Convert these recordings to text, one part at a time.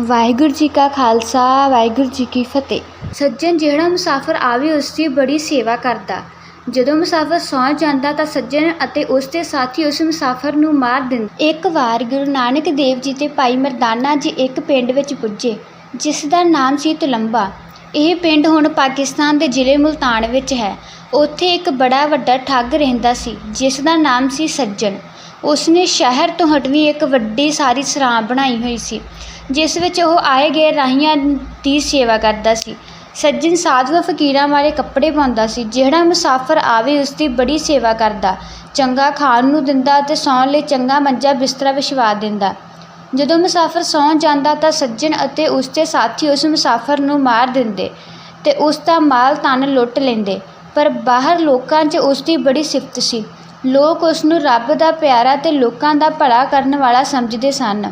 ਵਾਹਿਗੁਰੂ ਜੀ ਕਾ ਖਾਲਸਾ, ਵਾਹਿਗੁਰੂ ਜੀ ਕੀ ਫਤਿਹ। ਸੱਜਣ ਜਿਹੜਾ ਮੁਸਾਫਰ ਆਵੇ, ਉਸ ਦੀ ਬੜੀ ਸੇਵਾ ਕਰਦਾ। ਜਦੋਂ ਮੁਸਾਫਰ ਸੌਂ ਜਾਂਦਾ ਤਾਂ ਸੱਜਣ ਅਤੇ ਉਸ ਦੇ ਸਾਥੀ ਉਸ ਮੁਸਾਫਰ ਨੂੰ ਮਾਰ ਦਿੰਦੇ। ਇੱਕ ਵਾਰ ਗੁਰੂ ਨਾਨਕ ਦੇਵ ਜੀ ਤੇ ਭਾਈ ਮਰਦਾਨਾ ਜੀ ਇੱਕ ਪਿੰਡ ਵਿੱਚ ਪੁੱਜੇ, ਜਿਸ ਦਾ ਨਾਮ ਸੀ ਤਲੰਬਾ। ਇਹ ਪਿੰਡ ਹੁਣ ਪਾਕਿਸਤਾਨ ਦੇ ਜ਼ਿਲ੍ਹੇ ਮੁਲਤਾਨ ਵਿੱਚ ਹੈ। ਉੱਥੇ ਇੱਕ ਬੜਾ ਵੱਡਾ ਠੱਗ ਰਹਿੰਦਾ ਸੀ, ਜਿਸ ਦਾ ਨਾਮ ਸੀ ਸੱਜਣ। ਉਸਨੇ ਸ਼ਹਿਰ ਤੋਂ ਹਟਵੀਂ ਇੱਕ ਵੱਡੀ ਸਾਰੀ ਸਰਾਂ ਬਣਾਈ ਹੋਈ ਸੀ, ਜਿਸ ਵਿੱਚ ਉਹ ਆਏ ਗਏ ਰਾਹੀਆਂ ਦੀ ਸੇਵਾ ਕਰਦਾ ਸੀ। ਸੱਜਣ ਸਾਧੂਆਂ ਫਕੀਰਾਂ ਵਾਲੇ ਕੱਪੜੇ ਪਾਉਂਦਾ ਸੀ, ਜਿਹੜਾ ਮੁਸਾਫਰ ਆਵੇ ਉਸ ਦੀ ਬੜੀ ਸੇਵਾ ਕਰਦਾ, ਚੰਗਾ ਖਾਣ ਨੂੰ ਦਿੰਦਾ ਅਤੇ ਸੌਣ ਲਈ ਚੰਗਾ ਮੰਜਾ ਬਿਸਤਰਾ ਵਿਛਵਾ ਦਿੰਦਾ। ਜਦੋਂ ਮੁਸਾਫਰ ਸੌਂ ਜਾਂਦਾ ਤਾਂ ਸੱਜਣ ਅਤੇ ਉਸ ਦੇ ਸਾਥੀ ਉਸ ਮੁਸਾਫਰ ਨੂੰ ਮਾਰ ਦਿੰਦੇ ਤੇ ਉਸ ਦਾ ਮਾਲ ਤਨ ਲੁੱਟ ਲੈਂਦੇ। ਪਰ ਬਾਹਰ ਲੋਕਾਂ 'ਚ ਉਸ ਦੀ ਬੜੀ ਸਿਫਤ ਸੀ। ਲੋਕ ਉਸ ਨੂੰ ਰੱਬ ਦਾ ਪਿਆਰਾ ਤੇ ਲੋਕਾਂ ਦਾ ਭਲਾ ਕਰਨ ਵਾਲਾ ਸਮਝਦੇ ਸਨ।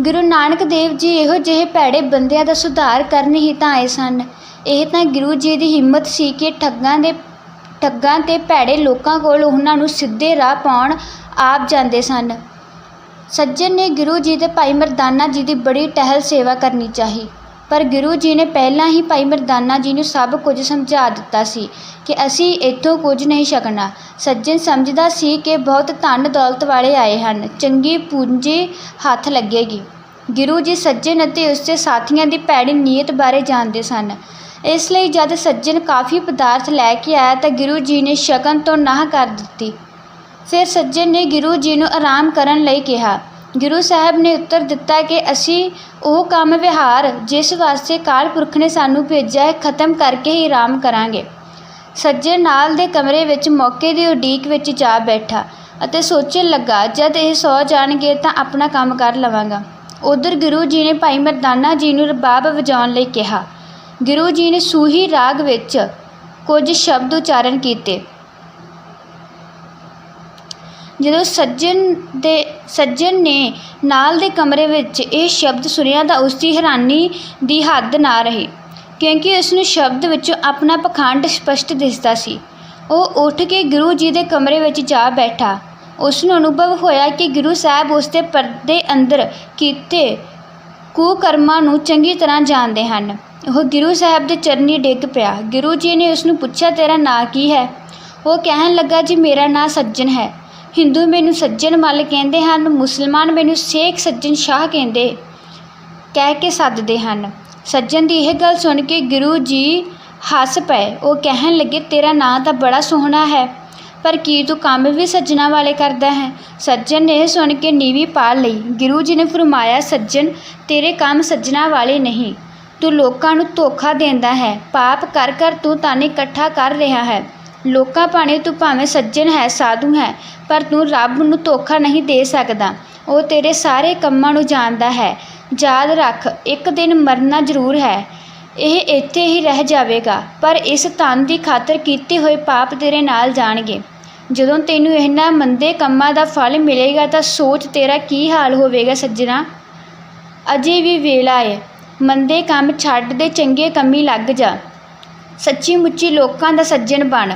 ਗੁਰੂ ਨਾਨਕ ਦੇਵ ਜੀ ਇਹੋ ਜਿਹੇ ਭੈੜੇ ਬੰਦਿਆਂ ਦਾ ਸੁਧਾਰ ਕਰਨ ਹੀ ਤਾਂ ਆਏ ਸਨ। ਇਹ ਤਾਂ ਗੁਰੂ ਜੀ ਦੀ ਹਿੰਮਤ ਸੀ ਕਿ ਠੱਗਾਂ ਦੇ, ਠੱਗਾਂ ਤੇ ਭੈੜੇ ਲੋਕਾਂ ਕੋਲ ਉਹਨਾਂ ਨੂੰ ਸਿੱਧੇ ਰਾਹ ਪਾਉਣ ਆਪ ਜਾਂਦੇ ਸਨ। ਸੱਜਣ ਨੇ ਗੁਰੂ ਜੀ ਤੇ ਭਾਈ ਮਰਦਾਨਾ ਜੀ ਦੀ ਬੜੀ ਟਹਿਲ ਸੇਵਾ ਕਰਨੀ ਚਾਹੀ। ਪਰ ਗੁਰੂ ਜੀ ਨੇ ਪਹਿਲਾਂ ਹੀ ਭਾਈ ਮਰਦਾਨਾ ਜੀ ਨੂੰ ਸਭ ਕੁਝ ਸਮਝਾ ਦਿੱਤਾ ਸੀ ਕਿ ਅਸੀਂ ਇੱਥੋਂ ਕੁਝ ਨਹੀਂ ਛਕਣਾ। ਸੱਜਣ ਸਮਝਦਾ ਸੀ ਕਿ ਬਹੁਤ ਧਨ ਦੌਲਤ ਵਾਲੇ ਆਏ ਹਨ। ਚੰਗੀ ਪੂੰਜੀ ਹੱਥ ਲੱਗੇਗੀ। ਗੁਰੂ ਜੀ ਸੱਜਣ ਅਤੇ ਉਸ ਦੇ ਸਾਥੀਆਂ ਦੀ ਭੈੜੀ ਨੀਅਤ ਬਾਰੇ ਜਾਣਦੇ ਸਨ। ਇਸ ਲਈ ਜਦ ਸੱਜਣ ਕਾਫੀ ਪਦਾਰਥ ਲੈ ਕੇ ਆਇਆ ਤਾਂ ਗੁਰੂ ਜੀ ਨੇ ਸ਼ਕਨ ਤੋਂ ਨਾਂਹ ਕਰ ਦਿੱਤੀ। ਫਿਰ ਸੱਜਣ ਨੇ ਗੁਰੂ ਜੀ ਨੂੰ ਆਰਾਮ ਕਰਨ ਲਈ ਕਿਹਾ ਗੁਰੂ ਸਾਹਿਬ ਨੇ ਉੱਤਰ ਦਿੱਤਾ ਕਿ ਅਸੀਂ ਉਹ ਕੰਮ ਵਿਹਾਰ, ਜਿਸ ਵਾਸਤੇ ਕਾਲ ਪੁਰਖ ਨੇ ਸਾਨੂੰ ਭੇਜਿਆ ਹੈ, ਖਤਮ ਕਰਕੇ ਹੀ ਆਰਾਮ ਕਰਾਂਗੇ। ਸੱਜੇ ਨਾਲ ਦੇ ਕਮਰੇ ਵਿੱਚ ਮੌਕੇ ਦੀ ਉਡੀਕ ਵਿੱਚ ਜਾ ਬੈਠਾ ਅਤੇ ਸੋਚਣ ਲੱਗਾ, ਜਦ ਇਹ ਸੌ ਜਾਣਗੇ ਤਾਂ ਆਪਣਾ ਕੰਮ ਕਰ ਲਵਾਂਗਾ। ਉਧਰ ਗੁਰੂ ਜੀ ਨੇ ਭਾਈ ਮਰਦਾਨਾ ਜੀ ਨੂੰ ਰਬਾਬ ਵਜਾਉਣ ਲਈ ਕਿਹਾ। ਗੁਰੂ ਜੀ ਨੇ ਸੂਹੀ ਰਾਗ ਵਿੱਚ ਕੁਝ ਸ਼ਬਦ ਉਚਾਰਨ ਕੀਤੇ। ਜਦੋਂ ਸੱਜਣ ਦੇ, ਸੱਜਣ ਨੇ ਨਾਲ ਦੇ ਕਮਰੇ ਵਿੱਚ ਇਹ ਸ਼ਬਦ ਸੁਣਿਆ ਤਾਂ ਉਸ ਦੀ ਹੈਰਾਨੀ ਦੀ ਹੱਦ ਨਾ ਰਹੀ, ਕਿਉਂਕਿ ਉਸ ਨੂੰ ਸ਼ਬਦ ਵਿੱਚੋਂ ਆਪਣਾ ਪਖੰਡ ਸਪਸ਼ਟ ਦਿਸਦਾ ਸੀ। ਉਹ ਉੱਠ ਕੇ ਗੁਰੂ ਜੀ ਦੇ ਕਮਰੇ ਵਿੱਚ ਜਾ ਬੈਠਾ। ਉਸ ਨੂੰ ਅਨੁਭਵ ਹੋਇਆ ਕਿ ਗੁਰੂ ਸਾਹਿਬ ਉਸ ਦੇ ਪਰਦੇ ਅੰਦਰ ਕੀਤੇ ਕੁਕਰਮਾਂ ਨੂੰ ਚੰਗੀ ਤਰ੍ਹਾਂ ਜਾਣਦੇ ਹਨ। ਉਹ ਗੁਰੂ ਸਾਹਿਬ ਦੇ ਚਰਨੀ ਡਿੱਗ ਪਿਆ। ਗੁਰੂ ਜੀ ਨੇ ਉਸ ਨੂੰ ਪੁੱਛਿਆ, ਤੇਰਾ ਨਾਂ ਕੀ ਹੈ? ਉਹ ਕਹਿਣ ਲੱਗਾ, ਜੀ, ਮੇਰਾ ਨਾਂ ਸੱਜਣ ਹੈ। ਹਿੰਦੂ ਮੈਨੂੰ ਸੱਜਣ ਮੱਲ ਕਹਿੰਦੇ ਹਨ, ਮੁਸਲਮਾਨ ਮੈਨੂੰ ਸ਼ੇਖ ਸੱਜਣ ਸ਼ਾਹ ਕਹਿੰਦੇ, ਕਹਿ ਕੇ ਸੱਦਦੇ ਹਨ। ਸੱਜਣ ਦੀ ਇਹ ਗੱਲ ਸੁਣ ਕੇ ਗੁਰੂ ਜੀ ਹੱਸ ਪਏ। ਉਹ ਕਹਿਣ ਲੱਗੇ, ਤੇਰਾ ਨਾਂ ਤਾਂ ਬੜਾ ਸੋਹਣਾ ਹੈ, ਪਰ ਕੀ ਤੂੰ ਕੰਮ ਵੀ ਸੱਜਣਾ ਵਾਲੇ ਕਰਦਾ ਹੈ? ਸੱਜਣ ਨੇ ਇਹ ਸੁਣ ਕੇ ਨੀਵੀਂ ਪਾ ਲਈ। ਗੁਰੂ ਜੀ ਨੇ ਫਰਮਾਇਆ, ਸੱਜਣ, ਤੇਰੇ ਕੰਮ ਸੱਜਣਾ ਵਾਲੇ ਨਹੀਂ। ਤੂੰ ਲੋਕਾਂ ਨੂੰ ਧੋਖਾ ਦਿੰਦਾ ਹੈ। ਪਾਪ ਕਰ ਕਰ ਤੂੰ ਤਾਨੇ ਇਕੱਠਾ ਕਰ ਰਿਹਾ ਹੈ। ਲੋਕਾਂ ਭਾਣੇ ਤੂੰ ਭਾਵੇਂ ਸੱਜਣ ਹੈ, ਸਾਧੂ ਹੈ, ਪਰ ਤੂੰ ਰੱਬ ਨੂੰ ਧੋਖਾ ਨਹੀਂ ਦੇ ਸਕਦਾ। ਉਹ ਤੇਰੇ ਸਾਰੇ ਕੰਮਾਂ ਨੂੰ ਜਾਣਦਾ ਹੈ। ਯਾਦ ਰੱਖ, ਇੱਕ ਦਿਨ ਮਰਨਾ ਜ਼ਰੂਰ ਹੈ। ਇਹ ਇੱਥੇ ਹੀ ਰਹਿ ਜਾਵੇਗਾ, ਪਰ ਇਸ ਤਨ ਦੀ ਖਾਤਰ ਕੀਤੇ ਹੋਏ ਪਾਪ ਤੇਰੇ ਨਾਲ ਜਾਣਗੇ। ਜਦੋਂ ਤੈਨੂੰ ਇਹਨਾਂ ਮੰਦੇ ਕੰਮਾਂ ਦਾ ਫਲ ਮਿਲੇਗਾ, ਤਾਂ ਸੋਚ ਤੇਰਾ ਕੀ ਹਾਲ ਹੋਵੇਗਾ ਸੱਜਣਾ? ਅਜੇ ਵੀ ਵੇਲਾ ਏ। ਮੰਦੇ ਕੰਮ ਛੱਡ ਦੇ, ਚੰਗੇ ਕੰਮੀ ਲੱਗ ਜਾ। ਸੱਚੀ ਮੁੱਚੀ ਲੋਕਾਂ ਦਾ ਸੱਜਣ ਬਣ।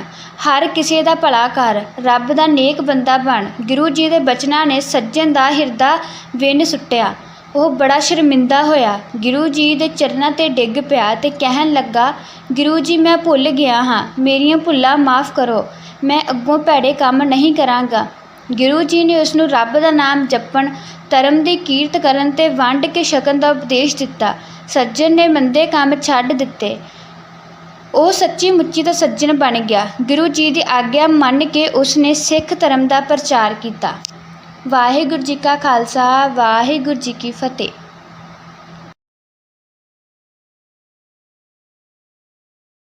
ਹਰ ਕਿਸੇ ਦਾ ਭਲਾ ਕਰ। ਰੱਬ ਦਾ ਨੇਕ ਬੰਦਾ ਬਣ। ਗੁਰੂ ਜੀ ਦੇ ਬਚਨਾਂ ਨੇ ਸੱਜਣ ਦਾ ਹਿਰਦਾ ਵਿੰਨ ਸੁੱਟਿਆ। ਉਹ ਬੜਾ ਸ਼ਰਮਿੰਦਾ ਹੋਇਆ। ਗੁਰੂ ਜੀ ਦੇ ਚਰਨਾਂ ਤੇ ਡਿੱਗ ਪਿਆ ਤੇ ਕਹਿਣ ਲੱਗਾ, ਗੁਰੂ ਜੀ, ਮੈਂ ਭੁੱਲ ਗਿਆ ਹਾਂ। ਮੇਰੀਆਂ ਭੁੱਲਾਂ ਮਾਫ ਕਰੋ। ਮੈਂ ਅੱਗੋਂ ਭੈੜੇ ਕੰਮ ਨਹੀਂ ਕਰਾਂਗਾ। ਗੁਰੂ ਜੀ ਨੇ ਉਸ ਨੂੰ ਰੱਬ ਦਾ ਨਾਮ ਜਪਣ, ਧਰਮ ਦੀ ਕੀਰਤ ਕਰਨ ਤੇ ਵੰਡ ਕੇ ਛਕਣ ਦਾ ਉਪਦੇਸ਼ ਦਿੱਤਾ। ਸੱਜਣ ਨੇ ਮੰਦੇ ਕੰਮ ਛੱਡ ਦਿੱਤੇ। ਉਹ ਸੱਚੀ ਮੁੱਚੀ ਦਾ ਸੱਜਣ ਬਣ ਗਿਆ। ਗੁਰੂ ਜੀ ਦੀ ਆਗਿਆ ਮੰਨ ਕੇ ਉਸ ਨੇ ਸਿੱਖ ਧਰਮ ਦਾ ਪ੍ਰਚਾਰ ਕੀਤਾ। ਵਾਹਿਗੁਰੂ ਜੀ ਕਾ ਖਾਲਸਾ, ਵਾਹਿਗੁਰੂ ਜੀ ਕੀ ਫਤਿਹ।